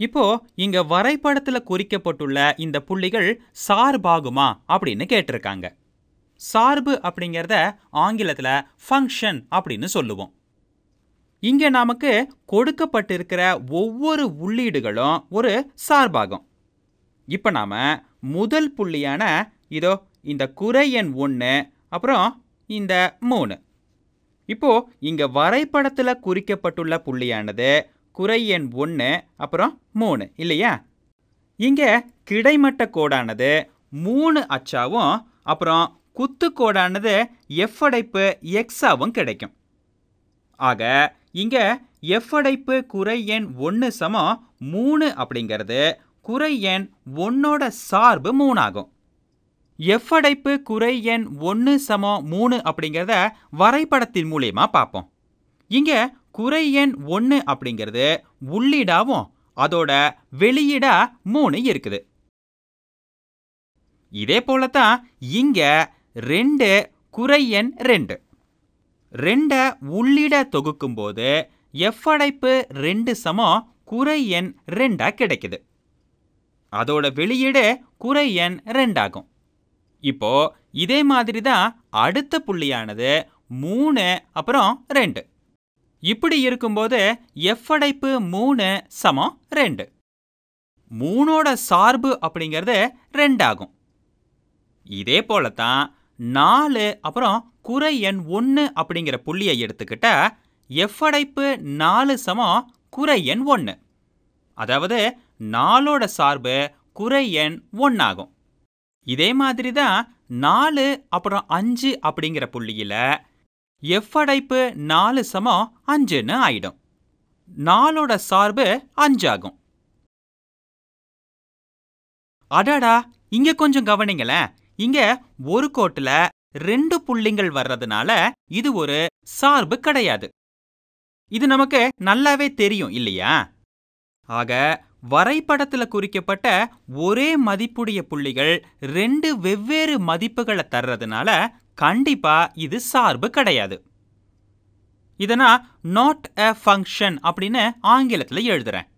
இப்போ இங்க வரைபடத்துல குறிக்கப்பட்டுள்ள இந்த புள்ளிகள் சார்பாகுமா அப்படின்னு கேட்டிருக்காங்க. சார்பு அப்படிங்கிறத ஆங்கிலத்தில் ஃபங்க்ஷன் அப்படின்னு சொல்லுவோம். இங்கே நமக்கு கொடுக்கப்பட்டிருக்கிற ஒவ்வொரு உள்ளீடுகளும் ஒரு சார்பாகும். இப்போ நாம் முதல் புள்ளியான இதோ இந்த குறை எண் ஒன்று அப்புறம் இந்த மூணு. இப்போ இங்கே வரைபடத்தில் குறிக்கப்பட்டுள்ள புள்ளியானது குறை எண் ஒன்று அப்புறம் மூணு இல்லையா? இங்கே கிடைமட்ட கோடானது மூணு அச்சாவும் அப்புறம் குத்து கோடானது எஃப் அடைப்பு எக்ஸாவும் கிடைக்கும். ஆக இங்கே எஃப் அடைப்பு குறை எண் ஒன்று சமம் மூணு அப்படிங்கிறது குறை எண் ஒன்னோட சார்பு மூணாகும். எஃப் அடைப்பு குறை எண் ஒன்று சமம் மூணு அப்படிங்கிறத வரைபடத்தின் மூலியமாக பார்ப்போம். இங்கே குறை எண் ஒன்று அப்படிங்கிறது உள்ளீடாவும் அதோட வெளியீடா மூணு இருக்குது. இதே போலத்தான் இங்க ரெண்டு குறை எண் ரெண்டு. ரெண்டை உள்ளிட தொகுக்கும்போது எஃப் அடைப்பு ரெண்டு சமம் குறை எண் ரெண்டா கிடைக்குது. அதோட வெளியீடு குறை எண் ரெண்டாகும். இப்போ இதே மாதிரி தான் அடுத்த புள்ளியானது மூணு அப்புறம் ரெண்டு. இப்படி இருக்கும்போது எஃப் அடைப்பு மூணு சமம் ரெண்டு. மூணோட சார்பு அப்படிங்கிறது ரெண்டாகும். இதே போலத்தான் நாலு அப்புறம் குறை எண் ஒன்று அப்படிங்கிற புள்ளியை எடுத்துக்கிட்ட எஃப் அடைப்பு நாலு சமம் குறை எண் ஒன்று அதாவது நாலோட சார்பு குறை எண் ஒன்றாகும் இதே மாதிரி தான் நாலு அப்புறம் அஞ்சு அப்படிங்கிற புள்ளியில் எஃப் அடைப்பு நாலு சமம் அஞ்சுன்னு ஆயிடும். நாலோட சார்பு அஞ்சாகும். அடாடா இங்க கொஞ்சம் கவனிங்களேன். இங்க ஒரு கோட்டுல ரெண்டு புள்ளிங்கள் வர்றதுனால இது ஒரு சார்பு கிடையாது. இது நமக்கு நல்லாவே தெரியும் இல்லையா? ஆக வரைபடத்துல குறிக்கப்பட்ட ஒரே மதிப்புடைய புள்ளிகள் ரெண்டு வெவ்வேறு மதிப்புகளை தர்றதுனால கண்டிப்பா இது சார்பு கிடையாது. இதனா நாட் எ ஃபங்க்ஷன் அப்படின்னு ஆங்கிலத்தில் எழுதுறேன்.